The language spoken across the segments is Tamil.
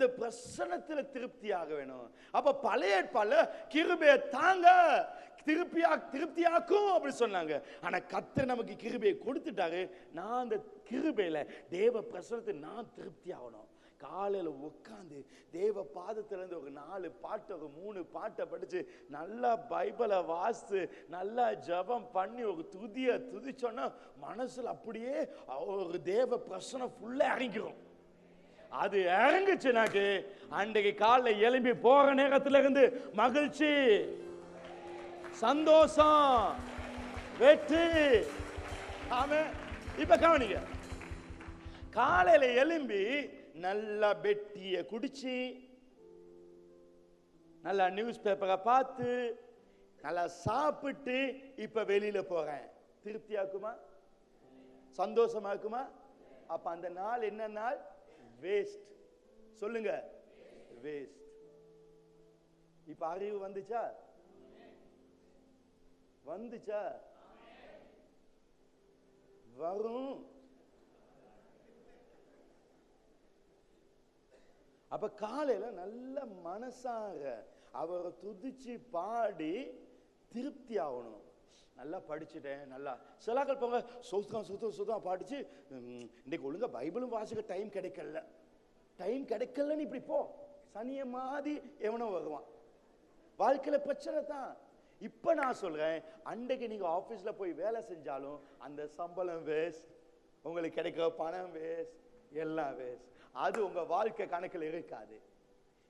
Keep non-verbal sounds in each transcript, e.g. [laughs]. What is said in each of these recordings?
அந்த பிரசனத்தில் திருப்தியாக வேணும். அப்போ பழைய பல கிருபையை தாங்க திருப்தியா திருப்தியாக்கும் அப்படி சொன்னாங்க. ஆனால் கத்தர் நமக்கு கிருபையை கொடுத்துட்டாரு. நான் அந்த கிருபையில் தேவ பிரசனத்தை நான் திருப்தி ஆகணும் காலையில் உட்காந்து தேவ பாதத்திலேருந்து ஒரு நாலு பாட்டு ஒரு மூணு பாட்டை படித்து நல்லா பைபிளை வாசித்து நல்லா ஜெபம் பண்ணி ஒரு துதியை துதிச்சோன்னா மனசில் அப்படியே ஒரு தேவ பிரசனம் ஃபுல்லாக இறங்கிடும் அது இறங்குச்சுனாக்கு அன்றைக்கு காலைல எழும்பி போற நேரத்துல இருந்து மகிழ்ச்சி சந்தோஷம் வெற்றி. ஆமே. இப்ப கவனிங்க. காலையில எழும்பி நல்லா பெட்டிய குடிச்சு நல்லா நியூஸ் பேப்பரை பார்த்து நல்லா சாப்பிட்டு இப்ப வெளியில போறேன். திருப்தியாக்குமா? சந்தோஷமா இருக்குமா அப்ப அந்த நாள் என்ன நாள்? வேஸ்ட் சொல்லுங்க. வேஸ்ட் இப்ப அறிவு வந்துச்சா? வந்துச்சா? வரும். அப்ப காலையில நல்ல மனசாக அவரை துதிச்சு பாடி திருப்தி ஆகணும். நல்லா படிச்சுட்டேன் நல்லா. சிலாக்கள் போங்க சுத்தம் சுத்தம் சுத்தம் படிச்சு ம், இன்னைக்கு ஒழுங்கா பைபிளும் வாசிக்க டைம் கிடைக்கல. டைம் கிடைக்கலன்னு இப்படி போ. சனிய மாதிரி எவனோ வருவான். வாழ்க்கையில பிரச்சனை தான். இப்ப நான் சொல்றேன் அன்றைக்கு நீங்க ஆபீஸ்ல போய் வேலை செஞ்சாலும் அந்த சம்பளம் வேஸ்ட் உங்களுக்கு கிடைக்கிற பணம் வேஸ்ட் எல்லாம் வேஸ்ட் அது உங்க வாழ்க்கை கணக்கில் இருக்காது.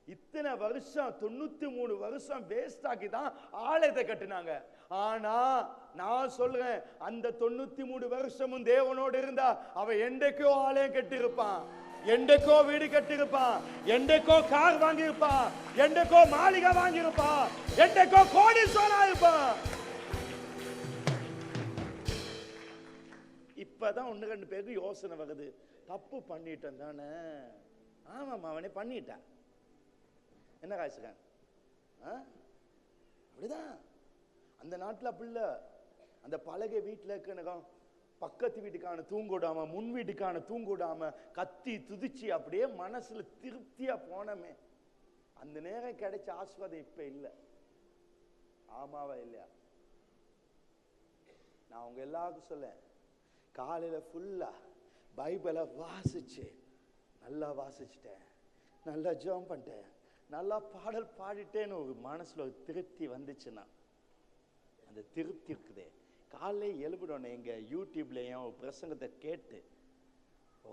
இத்தனை வருஷம் தொண்ணூத்தி மூணு வருஷம் வேஸ்ட் ஆக்கி தான் ஆலயத்தை கட்டினாங்க. ஆனா நான் சொல்றேன் அந்த தொண்ணூத்தி மூணு வருஷமும் தேவனோடு இருந்தா அவன் என்றைக்கோ ஆலயம் கட்டியிருப்பான் என்றைக்கோ வீடு கட்டியிருப்பான் என்றைக்கோ கார் வாங்கியிருப்பான் என்றைக்கோ மாளிகை வாங்கியிருப்பான் என்றைக்கோ கோடீஸ்வரா இருப்பான். இப்பதான் ஒண்ணு ரெண்டு பேருக்கு யோசனை வருது. தப்பு பண்ணிட்டேன் தானே. ஆமாம் அவனே பண்ணிட்டான். என்ன காசுக்கான் அப்படிதான். அந்த நாட்டில் அப்படி இல்லை. அந்த பலகை வீட்டில் இருக்கணும் பக்கத்து வீட்டுக்கான தூங்குடாம முன் வீட்டுக்கான தூங்குடாம கத்தி துதிச்சு அப்படியே மனசுல திருப்தியா போனமே. அந்த நேரம் கிடைச்ச ஆஸ்வாதம் இப்ப இல்லை. ஆமாவா இல்லையா? நான் உங்க எல்லாருக்கும் சொல்லேன் காலையில ஃபுல்லா பைபிளை வாசிச்சு நல்லா வாசிச்சிட்டேன். நல்லா ஜெபம் பண்ணிட்டேன். நல்லா பாடல் பாடிட்டேன்னு ஒரு மனசுல ஒரு திருப்தி வந்துச்சுன்னா அந்த திருப்தி இருக்குதே. காலையில் எழுப்பிடணும் எங்கள் யூடியூப்லேயும் பிரசங்கத்தை கேட்டு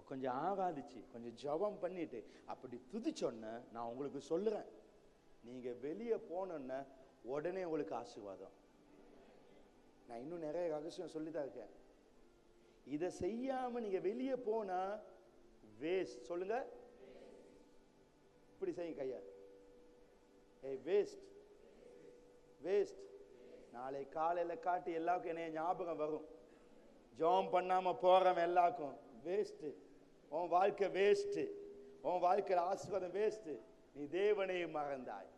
கொஞ்சம் ஆராதிச்சு கொஞ்சம் ஜெபம் பண்ணிட்டு அப்படி துதிச்சோன்ன நான் உங்களுக்கு சொல்லுறேன். நீங்கள் வெளியே போனோன்ன உடனே உங்களுக்கு ஆசீர்வாதம். நான் இன்னும் நிறைய ரகசியம் சொல்லிதான் இருக்கேன். இதை செய்யாமல் நீங்கள் வெளியே போனா வேஸ்ட் சொல்லுங்க. இப்படி செய்யுங்க கையா. ஏய் வேஸ்ட் வேஸ்ட் நாளை காலையில காட்டி எல்லாருக்கும் என்னைய ஞாபகம் வரும். ஜோம் பண்ணாம போறவன் எல்லாருக்கும் வேஸ்ட் உன் வாழ்க்கை வேஸ்ட் உன் வாழ்க்கையில் ஆசீர்வாதம் வேஸ்ட் நீ தேவனை மறந்தாய்.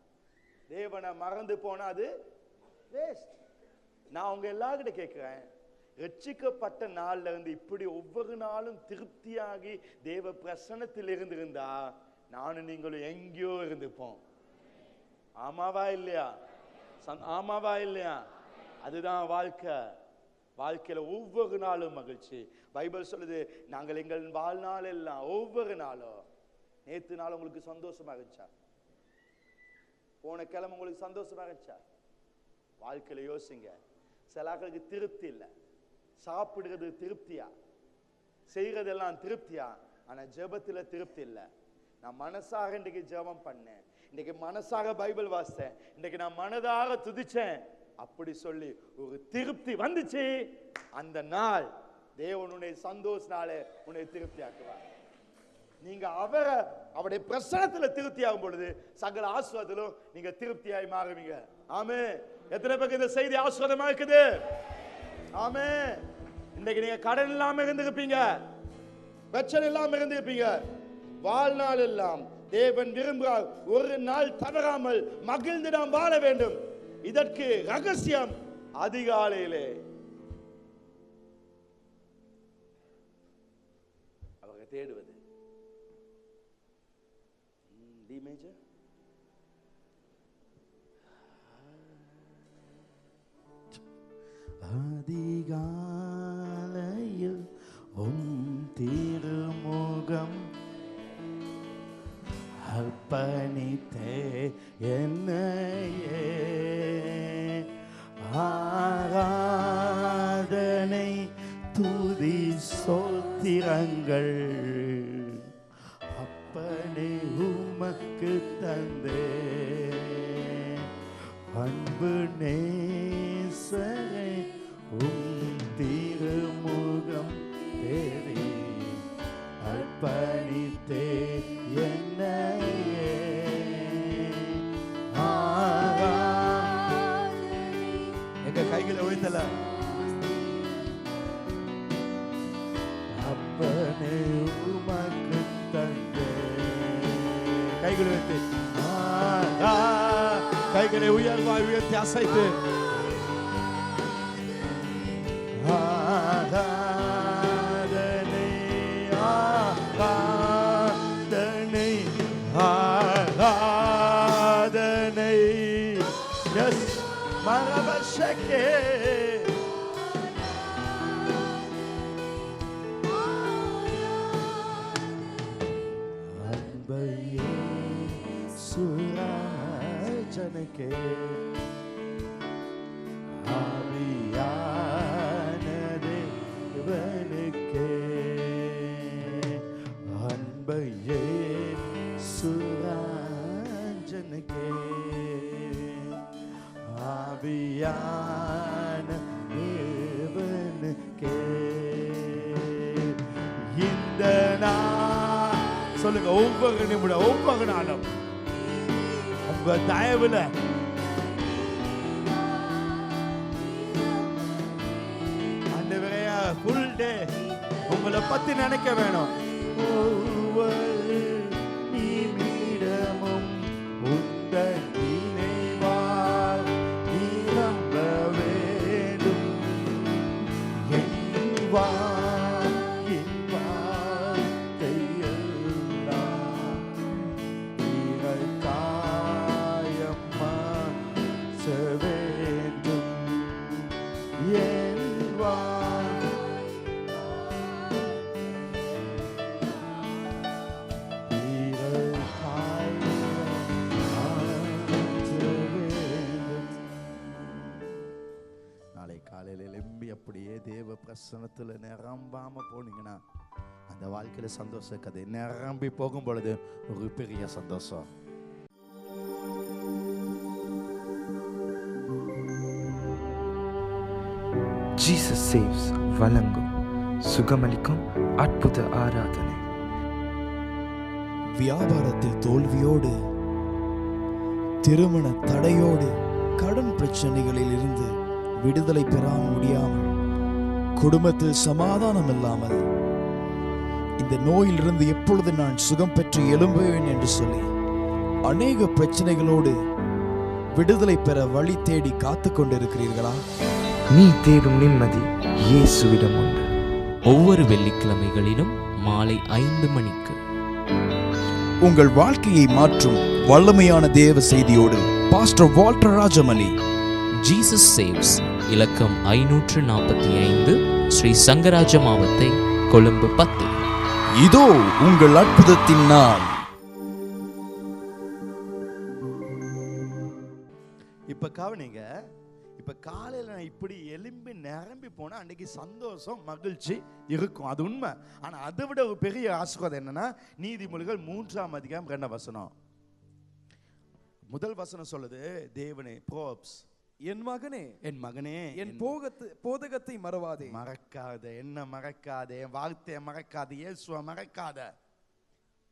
தேவனை மறந்து போனா அது வேஸ்ட் நான் உங்க எல்லாருக்கிட்ட கேட்கிறேன். ரட்சிக்கப்பட்ட நாள்ல இருந்து இப்படி ஒவ்வொரு நாளும் திருப்தியாகி தேவ பிரசன்னத்தில் இருந்திருந்தா நானும் நீங்களும் எங்கேயோ இருந்துப்போம். ஆமாவா இல்லையா? சந்- ஆமாவா இல்லையா? அதுதான் வாழ்க்கை. வாழ்க்கையில ஒவ்வொரு நாளும் மகிழ்ச்சி. பைபிள் சொல்லுது நாங்கள் எங்கள் வாழ்நாள் எல்லாம் ஒவ்வொரு நாளும். நேத்து நாள் உங்களுக்கு சந்தோஷமா இருந்துச்சா? போன கிழமை உங்களுக்கு சந்தோஷமா இருந்துச்சா? வாழ்க்கையில யோசிங்க. சில ஆக்களுக்கு திருப்தி இல்லை. சாப்பிடுறது திருப்தியா? செய்கிறதெல்லாம் திருப்தியா? ஆனா ஜெபத்துல திருப்தி இல்லை. நான் மனசாக இன்றைக்கு ஜெபம் பண்ணேன். இன்னைக்கு மனசாக பைபிள் வாசித்தேன். இன்னைக்கு நான் மனதாக துதிச்சேன். அப்படி சொல்லி ஒரு திருப்தி வந்துச்சு. அந்த நாள் தேவன் உன்னை சந்தோஷ நாளே உன்னை திருப்தி ஆக்குவார் நீங்க அவரை அவருடைய பிரசனத்துல திருப்தி ஆகும் பொழுது சகல ஆஸ்வாதத்திலும் நீங்க திருப்தியாய் மாறுவீங்க. ஆமே எத்தனை பேருக்கு இந்த செய்தி ஆஸ்வாதமா இருக்குது? ஆமே இன்னைக்கு நீங்க கடன் இல்லாம இருந்திருப்பீங்க. பிரச்சனை இல்லாம இருந்திருப்பீங்க. வாழ்நாள் எல்லாம் தேவன் விரும்புகிறார். ஒரு நாள் தவறாமல் மகிழ்ந்து நாம் வாழ வேண்டும். இதற்கு ரகசியம் அதிகாலையிலே. அவரை தேடுவது. கைகளை உயர்த்தி ஆரா கைகளை உயர்வாய் உயர்த்தி அசைத்து ஆராதனை சொல்லுங்க ஒவ்வொரு நிமிடம் ஒவ்வொரு நாளும். உங்க தயவுல உங்களை பத்தி நினைக்க வேணும். பிரசனத்தில் நிரம்பாம போனீங்கன்னா அந்த வாழ்க்கையில சந்தோஷ கதை நிரம்பி போகும் பொழுது ஒரு பெரிய சந்தோஷம். ஜீசஸ் சேவ்ஸ் வழங்கும் சுகமளிக்கும் அற்புத ஆராதனை. வியாபாரத்தில் தோல்வியோடு திருமண தடையோடு கடன் பிரச்சனைகளில் இருந்து விடுதலை பெறாம முடியாமல் குடும்பத்தில் சமாதானம் இல்லாமல் இந்த நோயிலிருந்து எப்பொழுது நான் சுகம் பெற்று எழும்புவேன் என்று சொல்லி அநேக பிரச்சனைகளோடு விடுதலை பெற வழி தேடி காத்து கொண்டிருக்கிறீர்களா? நீ தேடும் நிம்மதி இயேசுவிடம் உண்டு. ஒவ்வொரு வெள்ளிக்கிழமைகளிலும் மாலை ஐந்து மணிக்கு. உங்கள் வாழ்க்கையை மாற்றும் வல்லமையான தேவ செய்தியோடு pastor Walter Rajamani Jesus saves இலக்கம் ஐநூற்று நாற்பத்தி ஐந்து ஸ்ரீ சங்கராஜ மாவத்தை கொழும்பு பத்து. இதோ உங்கள் அற்புதத்தின் நாள். இப்ப கவனிங்க இப்ப காலையில நான் இப்படி எலும்பி நிரம்பி போனா அன்னைக்கு சந்தோஷம் மகிழ்ச்சி இருக்கும். அது உண்மை. ஆனா அதை விட ஒரு பெரிய ஆசீர்வாதம் என்னன்னா நீதிமொழிகள் மூன்றாம் அதிகாரம் ரெண்டாம் வசனம். முதல் வசனம் சொல்லுது தேவனே ப்ரோப்ஸ் என் மகனே என் மகனே என் போகத்து போதகத்தை மறவாதே. மறக்காத என்ன மறக்காத என் வார்த்தையை மறக்காத இயேசுவை மறக்காத.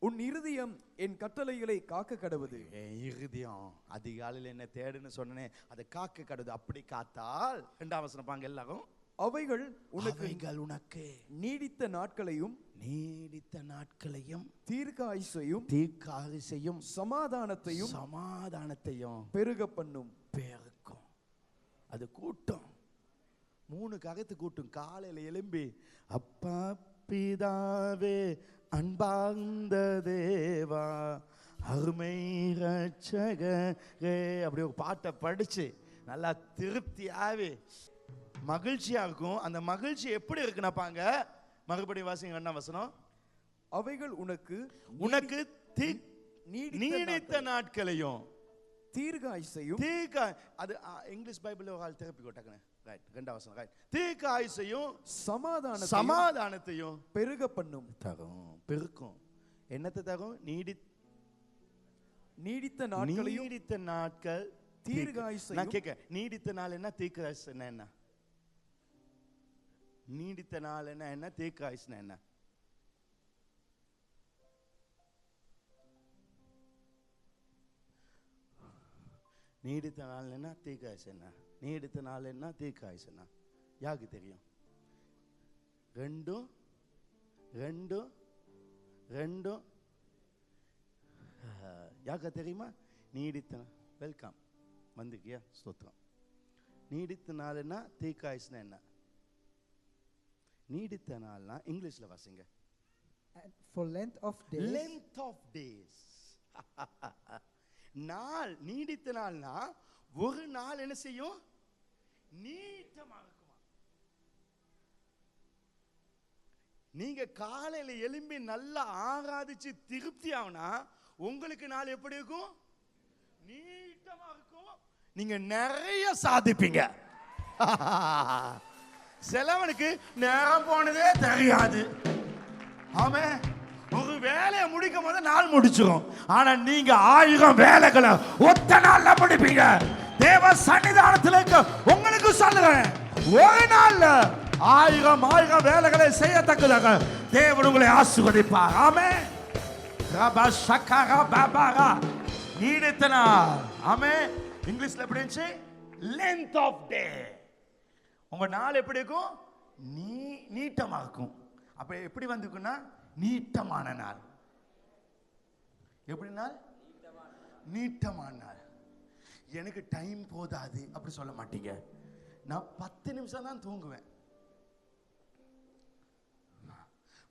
உன் இருதயம் என் கட்டளைகளை காக்க கடவுது. என் இருதயம் அதிகாலையில் என்ன தேடுன்னு சொன்னனே அதை காக்க கடுது அப்படி காத்தால் ரெண்டாம் வசனம் பாங்க எல்லாரும். அவைகள் உனக்கு உனக்கு நீடித்த நாட்களையும் நீடித்த நாட்களையும் தீர்க்க ஆயுசையும் தீர்க்காரிசையும் சமாதானத்தையும் சமாதானத்தையும் பெருக பண்ணும். பெருக்கும் அது கூட்டம். மூணு ககத்து கூட்டும். காலையில எலும்பி அப்பா பிதாவே அன்பார்ந்த தேவா அருமை ரட்சகரே அப்படி ஒரு பாட்டை படிச்சு நல்லா திருப்தியாவே மகிழ்ச்சியா இருக்கும். அந்த மகிழ்ச்சி எப்படி இருக்குன்னாப்பாங்க மறுபடியும் வாசிங்க என்ன வசனம். அவைகள் உனக்கு உனக்கு நீடித்த நாட்களையும் தீர்காயுசையும் தீர்க்க அது இங்கிலீஷ் பைபிள் ஒரு ஆள் திருப்பி டக்குனு ரைட் ரெண்டாம் வசனம் ரைட் தீர்க்க ஆயுசையும் சமாதான சமாதானத்தையும் பெருக பண்ணும். தரும் பெருக்கும். என்னத்தை தரும்? நீடி நீடித்த நாட்களையும் நீடித்த நாட்கள் தீர்காயுசையும் நான் கேட்க நீடித்த நாள் என்ன? தீர்க்காயுசுன்னா என்ன? நீடித்த நாள் என்ன? என்ன? தீர்க்காயுசுனா என்ன? நீடித்த நாள் என்ன? தீர்க்காயுசு என்ன நீடித்த நாள் என்ன? தீர்க்காயுசு என்ன யாருக்கு தெரியும்? ரெண்டும் ரெண்டும் ரெண்டும். யாக்கா தெரியுமா? நீடித்த வெல்கம் வந்திருக்கியா? ஸ்தோத்திரம். நீடித்த நாள்னா தீக்காயுஸ்னா என்ன? நீடித்த நாள்னா இங்கிலீஷ்ல வாசிங்க. For length of days, length of days நாள் நீடித்த நாள்னா ஒரு நாள் என்ன செய்யும்? நீட்டமா இருக்குமா? நீங்க காலையில எழும்பி நல்லா ஆராதிச்சு திருப்தி ஆகுனா உங்களுக்கு நாள் எப்படி இருக்கும்? நீட்டமா இருக்கும். நீங்க நிறைய சாதிப்பீங்க. [laughs] சிலவனுக்கு நேரம் போனதே தெரியாது. ஆமே ஒரு வேலையை முடிக்கும் போது நாள் முடிச்சிடும் ஆனா நீங்க ஆயிரம் வேலைகளை ஒத்த நாள்ல முடிப்பீங்க. தேவ சன்னிதானத்தில் இருக்க உங்களுக்கு சொல்லுறேன். ஒரு நாள்ல ஆயிரம் ஆயிரம் வேலைகளை செய்யத்தக்கதாக தேவன் உங்களை ஆசிர்வதிப்பார். ஆமே ரபா ஷக்கரா பாபாரா. நீடித்த நாள் ஆமே இங்கிலீஷ்ல எப்படி இருந்துச்சு? லென்த் ஆஃப் டே உங்க நாள் எப்படி இருக்கும்? நீ நீட்டமாக இருக்கும். அப்போ எப்படி வந்துக்குன்னா நீட்டமான நாள். எப்படி நாள் நீட்டமான நாள். எனக்கு டைம் போதாது அப்படி சொல்ல மாட்டீங்க. நான் பத்து நிமிஷம் தான் தூங்குவேன்.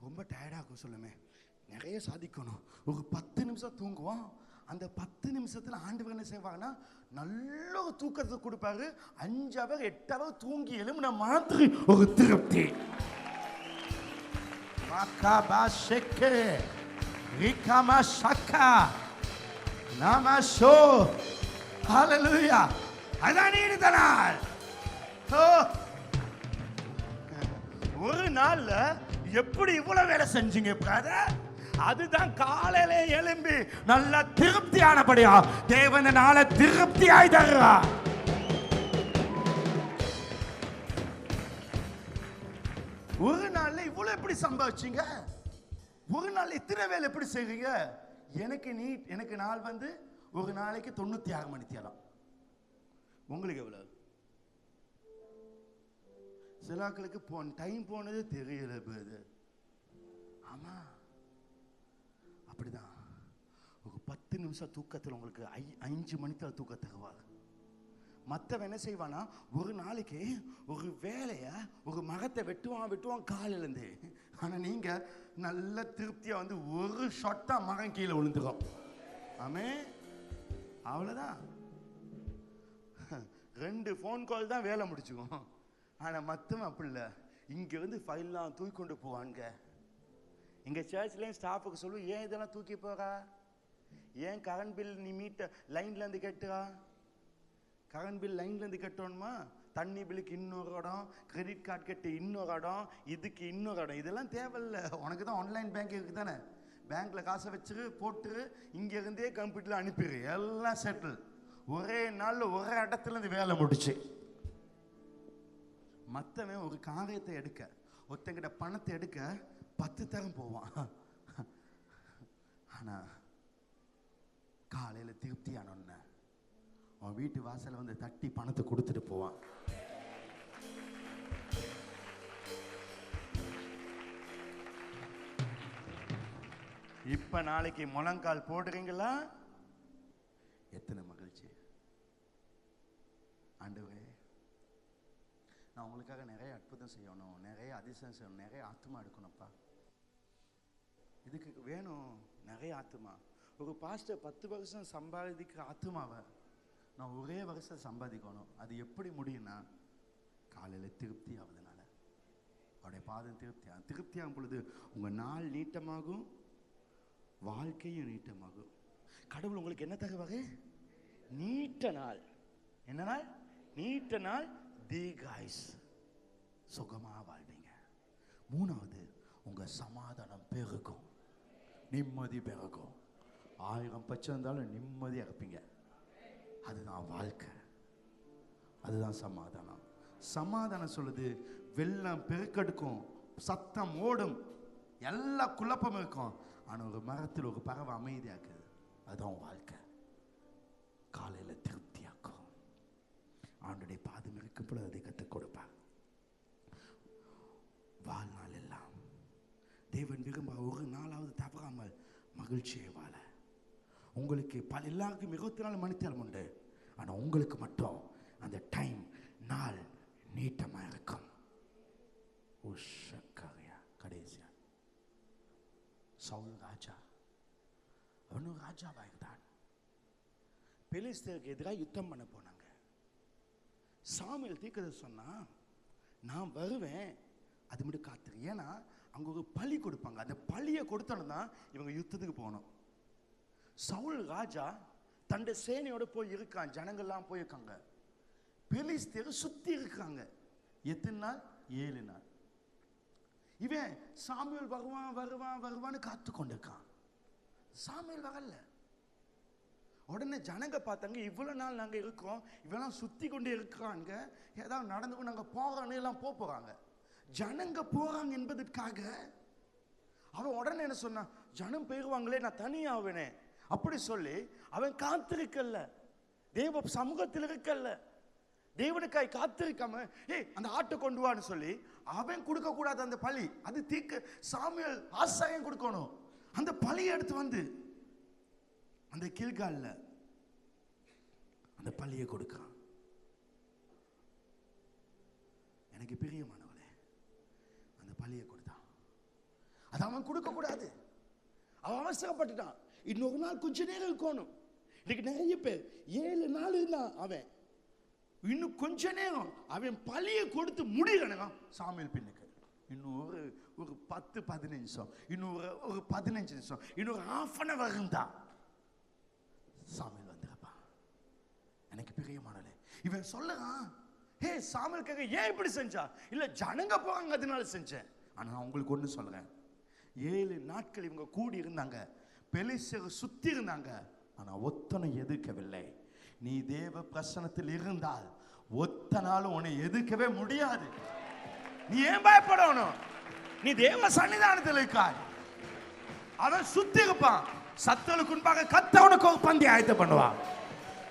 ரொம்ப டயர்டாக இருக்கும் சொல்லுமே. நிறைய சாதிக்கணும். ஒரு பத்து நிமிஷம் தூங்குவோம். அந்த பத்து நிமிஷத்தில் ஆண்டவர் என்ன செய்வாங்கன்னா நல்ல ஒரு தூக்கத்தை கொடுப்பாரு. அஞ்சு அவர் எட்டு அவர் தூங்கி எழும்பின மாதிரி ஒரு திருப்தி. Makaba Rikamashaka. namasho, hallelujah. அதான் நீடித்த நாள். ஒரு நாள்ல எப்படி இவ்வளவு வேலை செஞ்சீங்க பிரதர் அதுதான் காலையில எழும்பி நல்ல திருப்தியானபடியா தேவன் நாளை திருப்தியாய் தருவா ஒரு இவ்வளவு எப்படி சம்பாதிச்சிங்க? ஒரு நாள் இத்தனை வேலை எப்படி செய்றீங்க? எனக்கு நீ எனக்கு நாள் வந்து ஒரு நாளைக்கு தொண்ணூத்தி ஆறு மணி தேலாம் உங்களுக்கு எவ்வளவு? சிலாக்களுக்கு போன டைம் போனது தெரியல போது ஆமா. அப்படிதான். ஒரு பத்து நிமிஷம் தூக்கத்தில் உங்களுக்கு ஐ அஞ்சு மணித்தில் தூக்க தருவார் மற்றவன் என்ன செய்வானா ஒரு நாளைக்கு ஒரு வேலையை ஒரு மரத்தை வெட்டுவான் வெட்டுவான் காலிலேருந்து ஆனால் நீங்கள் நல்ல திருப்தியாக வந்து ஒரு ஷாட் மரம் கீழே விழுந்துரும். ஆமே அவ்வளோதான் ரெண்டு ஃபோன் கால் தான் வேலை முடிச்சுக்கும். ஆனால் மற்றவன் அப்படி இல்லை. இங்கேருந்து ஃபைல்லாம் தூக்கி கொண்டு போவாங்க எங்கள் சர்ச்லேயும் ஸ்டாஃபுக்கு சொல்லுவோம் ஏன் இதெல்லாம் தூக்கி போகிறா ஏன் கரண்ட் பில் நீ மீட்ட லைன்லேருந்து கேட்டுறா? கரண்ட் பில் லைன்லேருந்து கட்டணுமா? தண்ணி பில்லுக்கு இன்னொரு இடம் கிரெடிட் கார்டு கட்டு இன்னொரு இடம் இதுக்கு இன்னொரு இடம். இதெல்லாம் தேவையில்ல. உனக்கு தான் ஆன்லைன் பேங்க் இருக்குது தானே? பேங்க்கில் காசை வச்சுரு போட்டுரு இங்கேருந்தே கம்ப்யூட்டரில் அனுப்பிடு எல்லாம் செட்டில் ஒரே நாளில் ஒரே இடத்துலேருந்து வேலை முடிச்சு. மற்றவன் ஒரு காரியத்தை எடுக்க ஒருத்தங்கிட்ட பணத்தை எடுக்க பத்து தரம் போவான். ஆனால் காலையில் திருப்தியான ஒன்று அவன் வீட்டு வாசல்ல வந்து தட்டி பணத்தை கொடுத்துட்டு போவான். இப்ப நாளைக்கு முழங்கால் போடுறீங்களா? எத்தனை மகிழ்ச்சி. ஆண்டவரே நான் உங்களுக்காக நிறைய அற்புதம் செய்யணும் நிறைய அதிசயம் செய்யணும் நிறைய ஆத்மா எடுக்கணும்ப்பா. இதுக்கு வேணும் நிறைய ஆத்மா ஒரு பாஸ்டர் பத்து வருஷம் சம்பாதிக்கிற ஆத்மாவை நான் ஒரே வருஷம் சம்பாதிக்கணும். அது எப்படி முடியும்னா காலையில் திருப்தி ஆகுதுனால அவருடைய பாதம் திருப்தி ஆகும் திருப்தியாகும் பொழுது உங்கள் நாள் நீட்டமாகும் வாழ்க்கையும் நீட்டமாகும். கடவுள் உங்களுக்கு என்ன தகவகை நீட்ட நாள். என்ன நாள்? நீட்ட நாள் தீகாய்ஸ் சுகமாக வாழ்வீங்க. மூணாவது உங்கள் சமாதானம் பெருகும். நிம்மதி பெருகும். ஆயிரம் பச்சை இருந்தாலும் நிம்மதியாக இருப்பீங்க. அதுதான் வாழ்க்கை. அதுதான் சமாதானம். சமாதானம் சொல்லுது வெள்ளம் பெருக்கெடுக்கும் சத்தம் ஓடும் எல்லா குழப்பமும் இருக்கும். ஆனால் ஒரு மரத்தில் ஒரு பறவை அமைதியாக்குது. அதுதான் வாழ்க்கை. காலையில் திருப்தியாக்கும். ஆண்டுடைய பாதம் இருக்கும் பொழுது அதை கற்றுக் கொடுப்பார். வாழ்நாள் எல்லாம் தேவன் விரும்ப ஒரு நாளாவது தவறாமல் மகிழ்ச்சியை வாழ உங்களுக்கு பல எல்லாருக்கும் இருபத்தி நாலு மணித்தேரம் உண்டு. ஆனால் உங்களுக்கு மட்டும் அந்த டைம் நாள் நீட்டமாக இருக்கும். உஷக்கரையா கடைசியா. சவுல் ராஜா அவனும் ராஜாவாக இருந்தான் பெலிஸ்தருக்கு எதிராக யுத்தம் பண்ண போனாங்க. சாமியில் தீர்க்கதை சொன்னால் நான் வருவேன் அது மட்டும் காத்துரு. ஏன்னா அங்கே ஒரு பழி கொடுப்பாங்க. அந்த பழியை கொடுத்தோன்னு தான் இவங்க யுத்தத்துக்கு போகணும். சவுல் ராஜா தன்னுடைய சேனையோட போய் இருக்கான். ஜனங்கள்லாம் போயிருக்காங்க. பெலிஸ்தர் சுற்றி இருக்காங்க. எத்தனை நாள்? ஏழு நாள். இவன் சாமியல் வருவான் வருவான் வருவான்னு காத்து கொண்டிருக்கான் சாமியல் வரல. உடனே ஜனங்க பார்த்தாங்க இவ்வளோ நாள் நாங்கள் இருக்கோம் இவெல்லாம் சுற்றி கொண்டே இருக்கிறாங்க ஏதாவது நடந்து நாங்கள் போகிறோன்னு எல்லாம் போக போகிறாங்க ஜனங்க போகிறாங்க என்பதற்காக அவன் உடனே என்ன சொன்னான் ஜனம் போயிடுவாங்களே நான் தனியாவேனே அப்படி சொல்லி அவன் காத்திருக்கல்ல. தேவ சமூகத்தில் இருக்கல்ல. தேவனுக்காய் காத்திருக்காம ஏய் அந்த ஆட்டை கொண்டு வான்னு சொல்லி அவன் கொடுக்க கூடாது அந்த பழி அது தீக்க சாமியல் ஆசாயம் கொடுக்கணும். அந்த பழியை எடுத்து வந்து அந்த கீழ்காலில் அந்த பழியை கொடுக்கான் எனக்கு பிரியமானவளே அந்த பழியை கொடுத்தான். அது அவன் கொடுக்க கூடாது அவன் அவசரப்பட்டுட்டான். இன்னொரு நாள் கொஞ்ச நேரம் இருக்கணும். இன்னைக்கு நிறைய பேர் ஏழு நாள் இருந்தான் அவன் இன்னும் கொஞ்ச நேரம் அவன் பழியை கொடுத்து முடியலனா சாமியல் பின்னுக்கு இன்னும் ஒரு ஒரு பத்து பதினஞ்சு நிமிஷம் இன்னும் ஒரு ஒரு பதினஞ்சு நிமிஷம் இன்னொரு ஹாஃப் அன் அவர் இருந்தா சாமியல் வந்துருப்பான் எனக்கு பிரியமானலே இவன் சொல்லுறான் ஹே சாமியலுக்காக ஏன் இப்படி செஞ்சா? இல்லை ஜனங்க போறாங்க அதனால செஞ்சேன். ஆனால் நான் உங்களுக்கு ஒன்று சொல்கிறேன் ஏழு நாட்கள் இவங்க கூடி இருந்தாங்க. பெலிசர் சுற்றி இருந்தாங்க. ஆனால் ஒத்தனை எதிர்க்கவில்லை. நீ தேவ பிரசனத்தில் இருந்தால் ஒத்தனாலும் உன்னை எதிர்க்கவே முடியாது. நீ ஏன் பயப்படணும்? நீ தேவ சன்னிதானத்தில் இருக்காய். அவன் சுத்தி இருப்பான். சத்தலுக்கு முன்பாக கத்தவனுக்கு ஒரு பந்தி ஆயத்த பண்ணுவான்.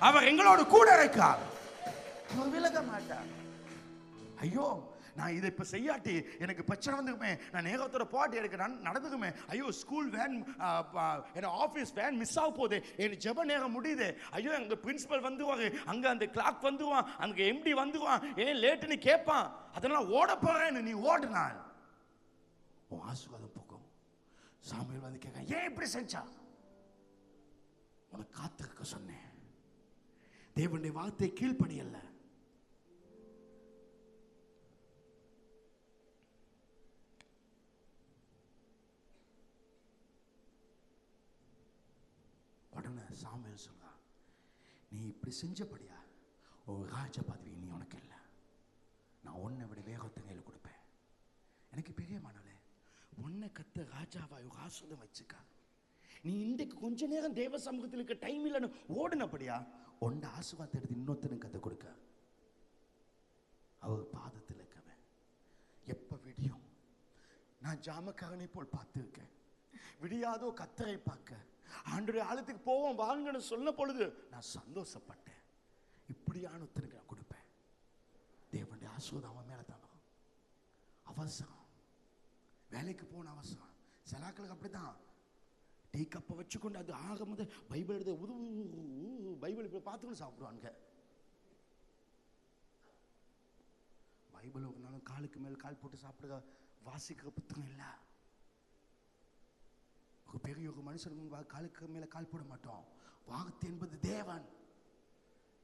அவர் எங்களோட கூட இருக்கார். விலக மாட்டார் ஐயோ நான் இதை இப்போ செய்யாட்டி எனக்கு பிரச்சனை வந்துக்குமே. நான் நேரத்தோட போட்டி எனக்கு நட- நடந்துக்குமே. ஐயோ ஸ்கூல் வேன் என் ஆஃபீஸ் வேன் மிஸ் ஆக போகுது. என் ஜெப நேரம் முடியுது. ஐயோ அங்கே பிரின்சிபல் வந்துவாங்க. அங்கே அந்த கிளாக் வந்துவான் அங்கே எம்டி வந்துவான் ஏன் லேட்டுன்னு கேட்பான். அதெல்லாம் ஓட போறேன்னு நீ ஓடுனான் உன் ஆசீர்வாதம் போக்கும் சாமியில் வந்து கேட்க ஏன் இப்படி செஞ்சா? உனக்கு காத்துக்க சொன்னேன். தேவனுடைய வார்த்தை கீழ்ப்படியல்ல. நீ இப்படி செஞ்சபடியா? ஒரு ராஜ பதவி நீ உனக்கு இல்லை. நான் உன்னை விட வேகத்தை கையில் கொடுப்பேன். எனக்கு பெரிய பிரியமானவளே உன்னை கத்த ராஜாவா ஒரு ஆசுதம் வச்சுக்கா. நீ இன்றைக்கு கொஞ்ச நேரம் தேவ சமூகத்தில் இருக்க டைம் இல்லைன்னு ஓடினபடியா உன்னை ஆசுவாத்தை எடுத்து இன்னொருத்தனுக்கு கற்றுக் கொடுக்க. அவர் பாதத்தில் இருக்கவன். எப்போ விடியும்? நான் ஜாமக்காரனை போல் பார்த்துருக்கேன். விடியாதோ கத்தரை பார்க்க. ஆண்டுடைய ஆழத்துக்கு போவோம் வாங்கன்னு சொன்ன பொழுது நான் சந்தோஷப்பட்டேன். இப்படியான ஒருத்தனுக்கு நான் கொடுப்பேன். தேவனுடைய ஆசோதம் அவன் மேலே தான்? அவசரம். வேலைக்கு போன அவசரம். சிலாக்களுக்கு அப்படிதான் டீ கப்பை வச்சுக்கொண்டு அது ஆக முதல் பைபிள் எடுத்து உது உது, பைபிள் இப்படி பார்த்துக்கொண்டு சாப்பிடுவாங்க பைபிள் ஒரு நாளும் காலுக்கு மேல் கால் போட்டு சாப்பிடுற வாசிக்கிற புத்தகம் இல்லை. ஒரு பெரிய ஒரு மனுஷனுக்கு முன்பாக காலுக்கு மேலே கால் போட மாட்டோம். வாகத்து என்பது தேவன்.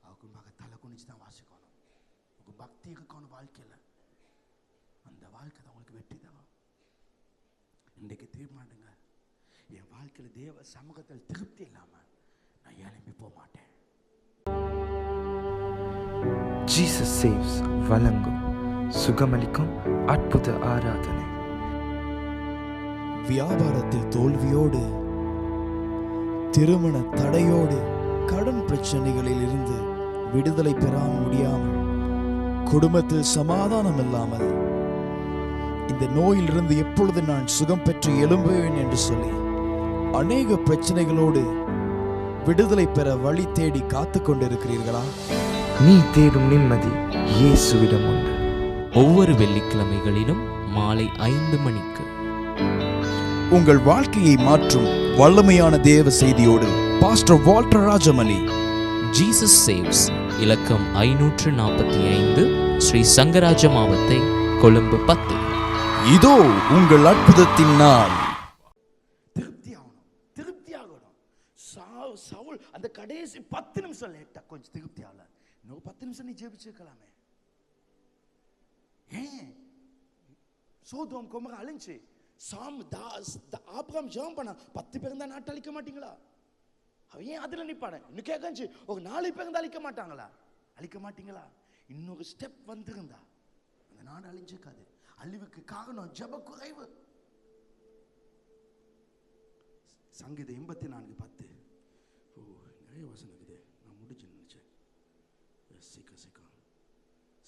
அவருக்கு முன்பாக தலை குனிச்சு தான் வாசிக்கணும். உங்கள் பக்தி இருக்கணும் வாழ்க்கையில். அந்த வாழ்க்கை தான் உங்களுக்கு வெற்றி தரும். இன்றைக்கு தீர்மானங்க என் வாழ்க்கையில் தேவ சமூகத்தில் திருப்தி இல்லாமல் நான் எழும்பி போக மாட்டேன். ஜீசஸ் சேவ்ஸ் வழங்கும் சுகமளிக்கும் அற்புத ஆராதனை. வியாபாரத்தில் தோல்வியோடு திருமண தடையோடு கடன் பிரச்சனைகளில் இருந்து விடுதலை பெற முடியாமல் குடும்பத்தில் சமாதானம் இல்லாமல் இந்த நோயிலிருந்து எப்பொழுது நான் சுகம் பெற்று எழும்புவேன் என்று சொல்லி அநேக பிரச்சனைகளோடு விடுதலை பெற வழி தேடி காத்து கொண்டிருக்கிறீர்களா? நீ தேடும் நிம்மதி இயேசுவிடம் உண்டு. ஒவ்வொரு வெள்ளிக்கிழமைகளிலும் மாலை ஐந்து மணிக்கு உங்கள் வாழ்க்கையை மாற்றும் வல்லமையான தேவ செய்தியோடு pastor Walter Rajamani Jesus saves இலக்கம் ஐநூற்று நாற்பத்தி ஐந்து ஸ்ரீ சங்கராஜ மாவத்தை கொழும்பு பத்து. இதோ உங்கள் அற்புதத்தின் நாள். திருப்தி ஆகணும் திருப்தி ஆகணும் சவுல் அந்த கடைசி பத்து நிமிஷம் லேட்டா கொஞ்சம் திருப்தி ஆகல இன்னொரு பத்து நிமிஷம் நீ ஜெபிச்சிருக்கலாமே ஏன்? சோதோம் கொமர அழிஞ்சு. சாம் தாஸ் ஆப்ராம் ஜெபம் பண்ண பத்து பேர் இருந்தால் நாட்டை அழிக்க மாட்டீங்களா? அவன் ஏன் அதில் நிப்பான இன்னும் கேட்கச்சு ஒரு நாலு பேர் இருந்தால் அழிக்க மாட்டாங்களா? அழிக்க மாட்டீங்களா? இன்னொரு ஸ்டெப் வந்திருந்தா அந்த நாடு அழிஞ்சிருக்காது. அழிவுக்கு காரணம் ஜெப குறைவு. சங்கீதம் எண்பத்தி நான்கு பத்து. ஓ நிறைய வசனம் இருக்குது. நான் முடிச்சு நினைச்சேன். சீக்கிரம் சீக்கிரம்.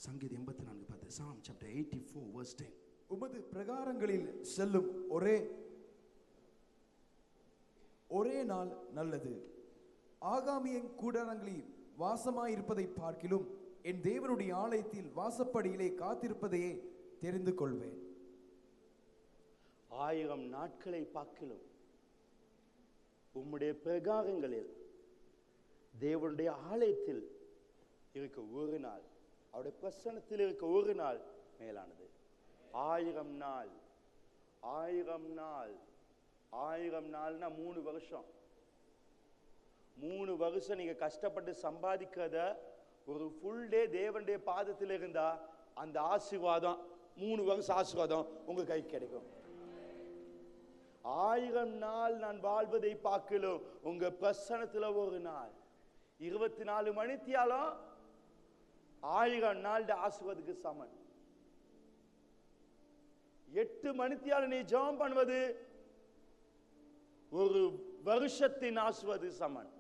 சங்கீதம் எண்பத்தி நான்கு பத்து. Psalm chapter eighty four verse ten உமது பிரகாரங்களில் செல்லும் ஒரே ஒரே நாள் நல்லது. ஆகாமியின் கூடாரங்களில் வாசமாயிருப்பதை பார்க்கிலும் என் தேவனுடைய ஆலயத்தில் வாசப்படியிலே காத்திருப்பதையே தெரிந்து கொள்வேன். ஆயிரம் நாட்களை பார்க்கிலும் உம்முடைய பிரகாரங்களில் தேவனுடைய ஆலயத்தில் இருக்க ஒரு நாள் அவருடைய பிரசனத்தில் இருக்க ஒரு நாள் மேலானது. ஆயிரம் நாள். ஆயிரம் நாள். ஆயிரம் நாள்னா மூணு வருஷம். மூணு வருஷம் நீங்க கஷ்டப்பட்டு சம்பாதிக்கிறத ஒரு ஃபுல் டே தேவனுடைய பாதத்தில் இருந்தா அந்த ஆசீர்வாதம் மூணு வருஷம் ஆசீர்வாதம் உங்க கை கிடைக்கும். ஆயிரம் நாள் நான் வாழ்வதை பார்க்கலும் உங்க பிரசனத்துல ஒரு நாள். இருபத்தி நாலு மணித்தியாலும் ஆயிரம் நாள் ஆசுவதுக்கு சமன். எட்டு மணித்தியாலும் நீ ஜெபம் பண்ணுவது ஒரு வருஷத்தின் ஆசுவது சமன்.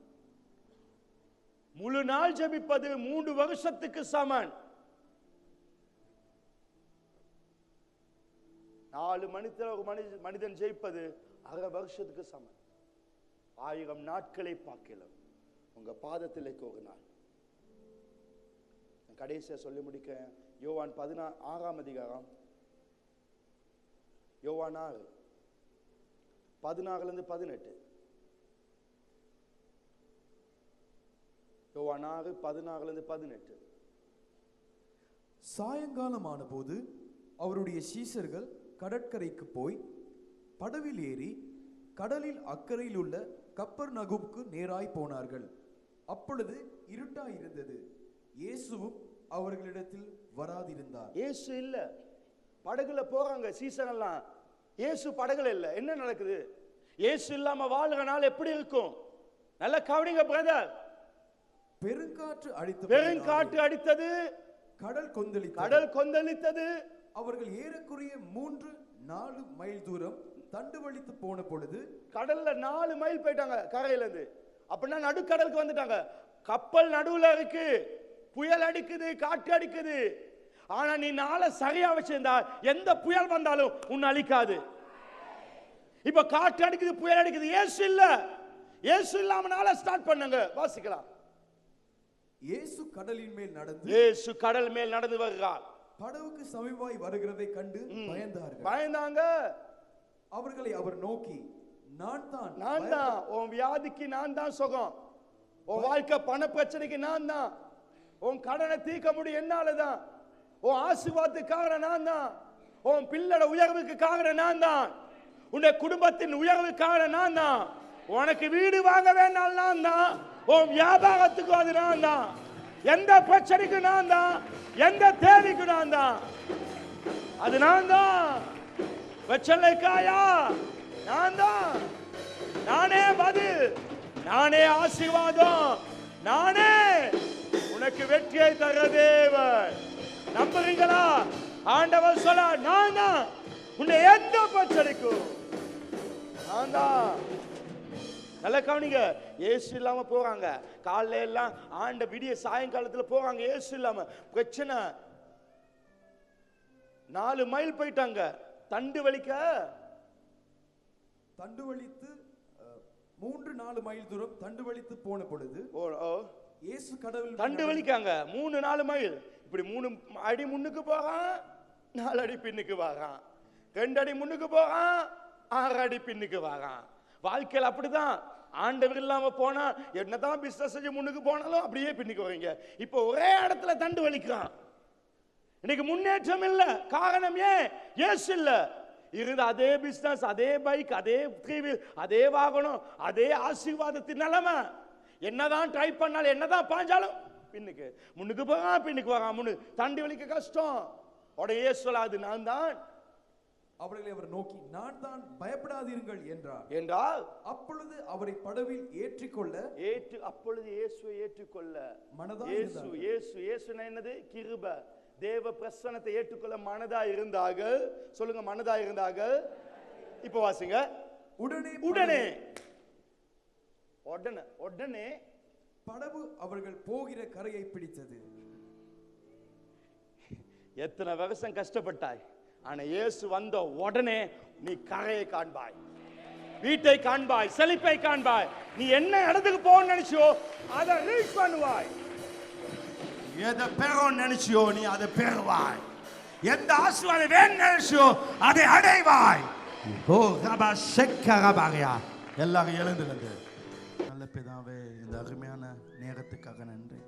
முழு நாள் ஜெபிப்பது மூன்று வருஷத்துக்கு சமன். நாலு மணித்தில் ஒரு மனித மனிதன் ஜெயிப்பது அரை வருஷத்துக்கு சமன். ஆயிரம் நாட்களை பார்க்கலாம். உங்க பாதத்தில் ஒரு நாள் கடைசியா சொல்லி முடிக்க யோவான் பதினா ஆறாம் அதிகாரம். யோவான் ஆறு பதினாறுல இருந்து பதினெட்டு. யோவான் ஆறு பதினாறுல இருந்து பதினெட்டு. சாயங்காலமான போது அவருடைய சீசர்கள் கடற்கரைக்கு போய் படவில் ஏறி கடலில் அக்கறையில் உள்ள கப்பர் நகுவுக்கு நேராய் போனார்கள். அப்பொழுது இருட்டாய் இருந்தது இயேசுவும் அவர்களிடத்தில் வராதிருந்தார். இயேசு இல்ல. படகுல போறாங்க சீசன் எல்லாம். இயேசு படகுல இல்ல. என்ன நடக்குது? இயேசு இல்லாம வாழ்ற நாள் எப்படி இருக்கும்? நல்ல கவனிங்க பிரதர். பெருங்காற்று அடித்த பெருங்காற்று அடித்தது. கடல் கொந்தளித்தது. கடல் கொந்தளித்தது. அவர்கள் ஏறக்குறைய மூன்று நாலு மைல் தூரம் தண்டு வலித்து போன பொழுது கடல்ல நாலு மைல் போயிட்டாங்க கரையில இருந்து அப்படின்னா நடுக்கடலுக்கு வந்துட்டாங்க. கப்பல் நடுவுல இருக்கு. புயல் அடிக்குது காற்று அடிக்குது. ஆனா நீ நாளை சரியா வச்சிருந்தா எந்த புயல் வந்தாலும் உன்னை அழிக்காது. இப்ப காற்று அடிக்குது புயல் அடிக்குது. ஏசு இல்ல. ஏசு இல்லாம நாளை ஸ்டார்ட் பண்ணுங்க. வாசிக்கலாம். இயேசு கடலின் மேல் நடந்து ஏசு கடல் மேல் நடந்து வருகிறார். படவுக்கு சமீபமாய் வருகிறதை கண்டு பயந்தார்கள். பயந்தாங்க. அவர்களை அவர் நோக்கி நான் தான். நான் தான். உன் வியாதிக்கு நான் தான் சுகம். உன் வாழ்க்கை பண பிரச்சனைக்கு நான் தான். உன் கடனை தீர்க்க முடியும் என்னால தான் உன் ஆசீர்வாதத்துக்கு காரணம் நான் தான். உன் பிள்ளோட உயர்வுக்கு காரணம் நான் தான். உன்னுடைய குடும்பத்தின் உயர்வுக்கான நான் தான். உனக்கு வீடு வாங்க வேண்டாம் நான் தான். உன் வியாபாரத்துக்கு அது நான் தான். எந்த பிரச்சனைக்கு நான் தான். எந்த தேவைக்கு நான் தான். அது நான் தான். பிரச்சனைக்காயா நான் தான். நானே பதில் நானே ஆசீர்வாதம். நானே உனக்கு வெற்றியை தர தேவன். நம்புறீங்களா? ஆண்டவர் சொல்ல நான் தான் உன்னை எந்த பிரச்சனைக்கும் நான் தான். நல்ல கவனிங்க ஏசு இல்லாம போறாங்க காலையில எல்லாம் ஆண்ட விடிய சாயங்காலத்துல போறாங்க ஏசு இல்லாம. பிரச்சனை. நாலு மைல் போயிட்டாங்க. தண்டு வலிக்க? தண்டு வலித்து மூன்று நாலு மைல் தூரம் தண்டு வலித்து போன பொழுது இயேசு கடவுள் தண்டு வலிக்காங்க. மூணு நாலு மைல். இப்படி மூணு அடி முன்னுக்கு போகான் நாலு அடி பின்னுக்கு வாகான் ரெண்டு அடி முன்னுக்கு போகான் ஆறு அடி பின்னுக்கு வாகான் வாழ்க்கையில் அப்படிதான். ஆண்டவர் இல்லாமல் போனா என்னதான் பிசினஸ் செஞ்சு முன்னுக்கு போனாலும் அப்படியே பின்னுக்கு வரீங்க இப்போ ஒரே இடத்துல தண்டு வலிக்கிறான் இன்னைக்கு முன்னேற்றம் இல்லை. காரணம் ஏன்? ஏசு இல்லை. இருந்த அதே பிஸ்னஸ் அதே பைக் அதே த்ரீ அதே வாகனம் அதே ஆசீர்வாதத்தின் நிலைமை. என்னதான் ட்ரை பண்ணாலும் என்னதான் பாஞ்சாலும் பின்னுக்கு. முன்னுக்கு போகான் பின்னுக்கு போகான் முன்னு தண்டி வலிக்க கஷ்டம். உடைய சொல்லாது நான் தான். அவர்களை அவர் நோக்கி நான் தான் பயப்படாதீர்கள் என்றார். என்றால்? அப்பொழுது அவரை படவில் ஏற்றிக்கொள்ள ஏற்று அப்பொழுது இயேசுவை ஏற்றுக்கொள்ள. மனதா இயேசு. இயேசு இயேசுனா என்னது? கிருப. தேவ பிரசனத்தை ஏற்றுக்கொள்ள மனதா இருந்தாங்க சொல்லுங்க மனதா இருந்தாங்க இப்போ வாசிங்க. உடனே உடனே. உடனே உடனே படவு அவர்கள் போகிற கரையை பிடித்தது. எத்தனை வருஷம் கஷ்டப்பட்டாய். ஆனா இயேசு வந்த உடனே நீ கரையை காண்பாய். வீட்டை காண்பாய் செழிப்பை காண்பாய். நீ என்ன இடத்துக்கு போகணும்னு நினைச்சியோ அதை ரீச் பண்ணுவாய். எதை பெறணும்னு நினைச்சியோ நீ அதை பெறுவாய். எந்த ஆசீர்வாதம் வேணும்னு நினைச்சியோ அதை அடைவாய். ஓ ரபா செக்க ரபாகையா எல்லாரும் இந்த அருமையான நேரத்துக்காக நன்றி.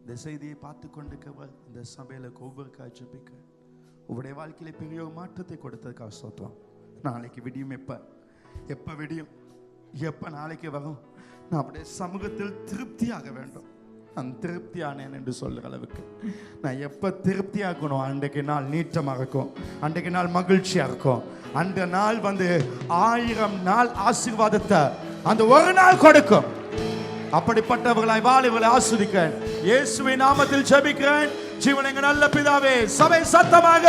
இந்த செய்தியை பார்த்து கொண்டிருக்கவர் இந்த சபையில் ஒவ்வொரு காட்சிப்பிக்க உங்களுடைய வாழ்க்கையில பெரிய ஒரு மாற்றத்தை கொடுத்ததுக்காக ஸ்தோத்திரம். நாளைக்கு விடியும் எப்ப? எப்ப விடியும்? எப்ப நாளைக்கு வரும்? நான் அப்படியே சமூகத்தில் திருப்தியாக வேண்டும். நான் திருப்தி ஆனேன் என்று சொல்லுற அளவுக்கு. நான் எப்ப திருப்தியாக்கணும் அன்றைக்கு நாள் நீட்டமாக இருக்கும். அன்றைக்கு நாள் மகிழ்ச்சியா இருக்கும். அந்த நாள் வந்து ஆயிரம் நாள் ஆசீர்வாதத்தை அந்த ஒரு நாள் கொடுக்கும். அப்படிப்பட்டவர்களாய் வாலிபர்களை ஆஸ்வதிக்கிறேன். இயேசுவின் நாமத்தில் ஜெபிக்கிறேன். ஜீவன் எங்க நல்ல பிதாவே சபை சத்தமாக